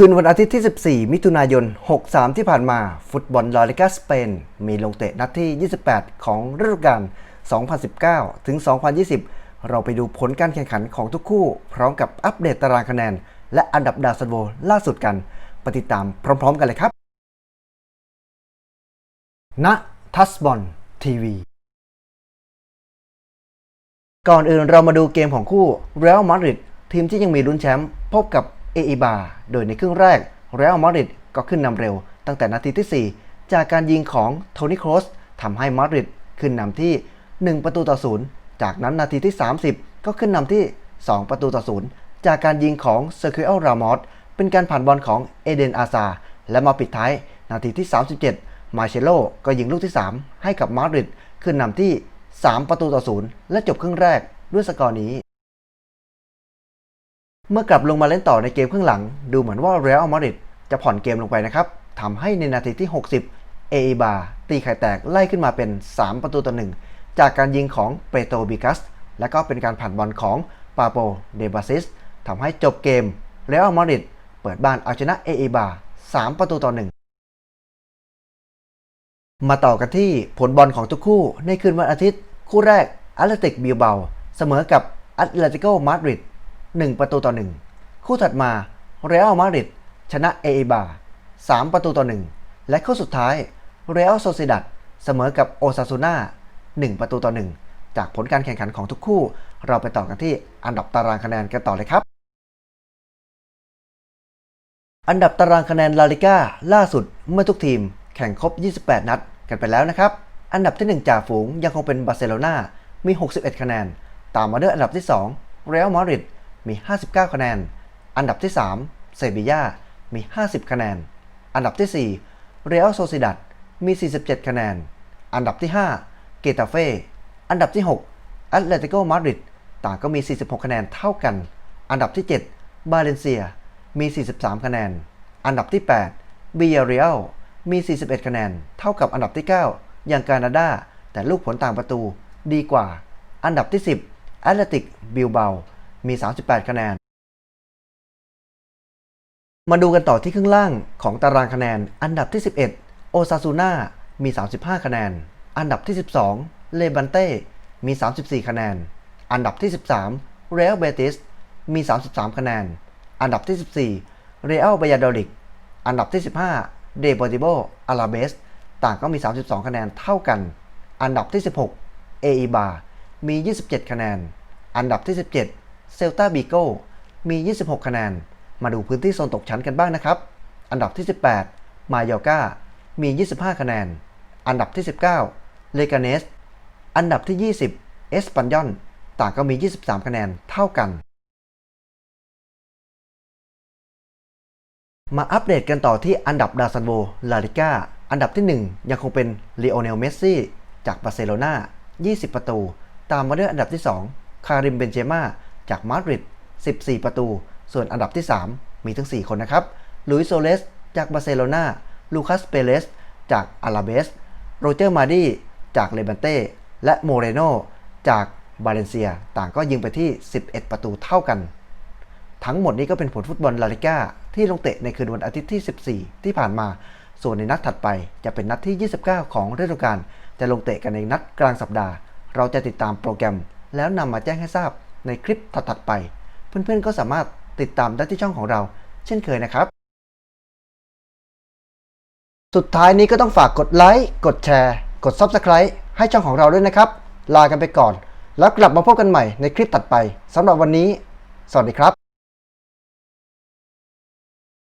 คืนวันอาทิตย์ที่ 14 มิถุนายน 63 ที่ผ่านมา ฟุตบอลลาลิกาสเปน มีลงเตะนัดที่ 28 ของฤดูกาล 2019 ถึง 2020 เราไปดูผลการแข่งขันของทุกคู่ พร้อมกับอัปเดตตารางคะแนน และอันดับดาวซันโวล่าสุดกันไปติดตามพร้อมๆกันเลยครับ ณ ทัสบอลทีวี ก่อนอื่นเรามาดูเกมของคู่เรอัลมาดริดทีมที่ยังมีลุ้นแชมป์พบกับ เออีบา โดยในครึ่งแรกเรอัลมาดริดก็ขึ้นนำเร็วตั้งแต่นาทีที่ 4 จากการยิงของโทนี่โครสทำให้มาดริดขึ้นนำที่ 1 ประตูต่อศูนย์จากนั้นนาทีที่ 30 ก็ขึ้นนำที่ 2 ประตูต่อศูนย์จากการยิงของเซอร์คิเอลรามอสเป็นการผ่านบอลของเอเดนอาซา และมาปิดท้ายนาทีที่ 37 มาเชโลก็ยิงลูกที่ 3 ให้กับมาดริดขึ้นนำที่ 3 ประตูต่อศูนย์และจบครึ่งแรกด้วยสกอร์นี้ เมื่อกลับลงมาเล่นต่อในเกมครึ่งหลัง ดูเหมือนว่าเรอัลมาดริดจะผ่อนเกมลงไปนะครับทำให้ในนาทีที่ 60 เออีบาตีไข่แตกไล่ขึ้นมาเป็น 3 ประตูต่อหนึ่งจากการยิงของเปโตบิกัส และก็เป็นการผ่านบอลของปาโปเดบาซิสทำให้จบเกมเรอัลมาดริดเปิดบ้านเอาชนะเออีบา3 ประตูต่อหนึ่งมาต่อกันที่ผลบอลของทุกคู่ในคืนวันอาทิตย์ คู่แรกแอตเลติกบิลเบาเสมอกับแอตเลติโกมาดริด 1 ประตูต่อ 1 คู่ถัดมาเรอัลมาดริดชนะเอเอบา3ประตูต่อ 1 และคู่สุดท้ายเรอัลโซเซดัดเสมอกับโอซาซูน่า1ประตูต่อ 1 จากผลการแข่งขันของทุกคู่ เราไปต่อกันที่อันดับตารางคะแนนกันต่อเลยครับ อันดับตารางคะแนนลาลิก้าล่าสุดเมื่อทุกทีมแข่งครบ 28 นัดกันไปแล้วนะครับ อันดับที่ 1 จ่าฝูงยังคงเป็นบาร์เซโลนามี 61 คะแนน ตามมาด้วยอันดับที่ 2 เรอัลมาดริด มี 59 คะแนน อันดับที่ 3 เซบียามี 50 คะแนน อันดับที่ 4 เรอัลโซซิดัด มี 47 คะแนน อันดับที่ 5 เกตาเฟ่ อันดับที่ 6 แอตเลติโกมาดริด ต่างก็มี 46 คะแนนเท่ากัน อันดับที่ 7 บาเลนเซีย มี 43 คะแนน อันดับที่ 8 บียเรียลมี 41 คะแนน เท่ากับอันดับที่ 9 อย่างกานาดา แต่ลูกผลต่างประตูดีกว่า อันดับที่ 10 แอตเลติกบิลเบา มี 38 คะแนน มาดูกันต่อที่ครึ่งล่างของตารางคะแนน อันดับที่ 11 โอซาซูน่า มี 35 คะแนน อันดับที่ 12 เลบันเต้ มี 34 คะแนน อันดับที่ 13 เรอัลเบติส มี 33 คะแนน อันดับที่ 14 เรอัลบายาดอลิก อันดับที่ 15 เดปอติโบ อาราเบส ต่างก็มี 32 คะแนนเท่ากัน อันดับที่ 16 เออีบา มี 27 คะแนน อันดับที่ 17 เซลตาบิโกมี 26 คะแนน มาดูพื้นที่โซนตกชั้นกันบ้างนะครับ อันดับที่ 18 มายอกามี 25 คะแนน อันดับที่ 19 เลกาเนส อันดับที่ 20 เอสปันยอน ต่างก็มี 23 คะแนนเท่ากัน มาอัปเดตกันต่อที่อันดับดาซันโวลาลิก้า อันดับที่ 1 ยังคงเป็นลีโอเนล เมสซี่ จากบาร์เซโลนา20 ประตู ตามมาด้วยอันดับที่ 2 คาริม เบนเจม่า จากมาดริด 14 ประตู ส่วนอันดับที่ 3 มีทั้ง4 คนนะครับ ลุยโซเลส จากบาร์เซโลนาลูคัส เปเลสจากอาราเบส โรเจอร์ มาดีจากเลบันเต้ และโมเรโน จากบาเลนเซีย ต่างก็ยิงไปที่ 11 ประตูเท่ากัน ทั้งหมดนี้ก็เป็นผลฟุตบอลลาลิก้าที่ลงเตะในคืนวันอาทิตย์ที่ 14 ที่ผ่านมา ส่วนในนัดถัดไปจะเป็นนัดที่ 29 ของฤดูกาล จะลงเตะกันในนัดกลางสัปดาห์ เราจะติดตามโปรแกรม แล้วนำมาแจ้งให้ทราบ ในคลิปถัดๆไป เพื่อนๆก็สามารถติดตามได้ที่ช่องของเรา เช่นเคยนะครับ สุดท้ายนี้ก็ต้องฝากกดไลค์กดแชร์ กด Subscribe ให้ช่องของเราด้วยนะครับ ลากันไปก่อน แล้วกลับมาพบกันใหม่ในคลิปถัดไปสำหรับวันนี้ สวัสดีครับ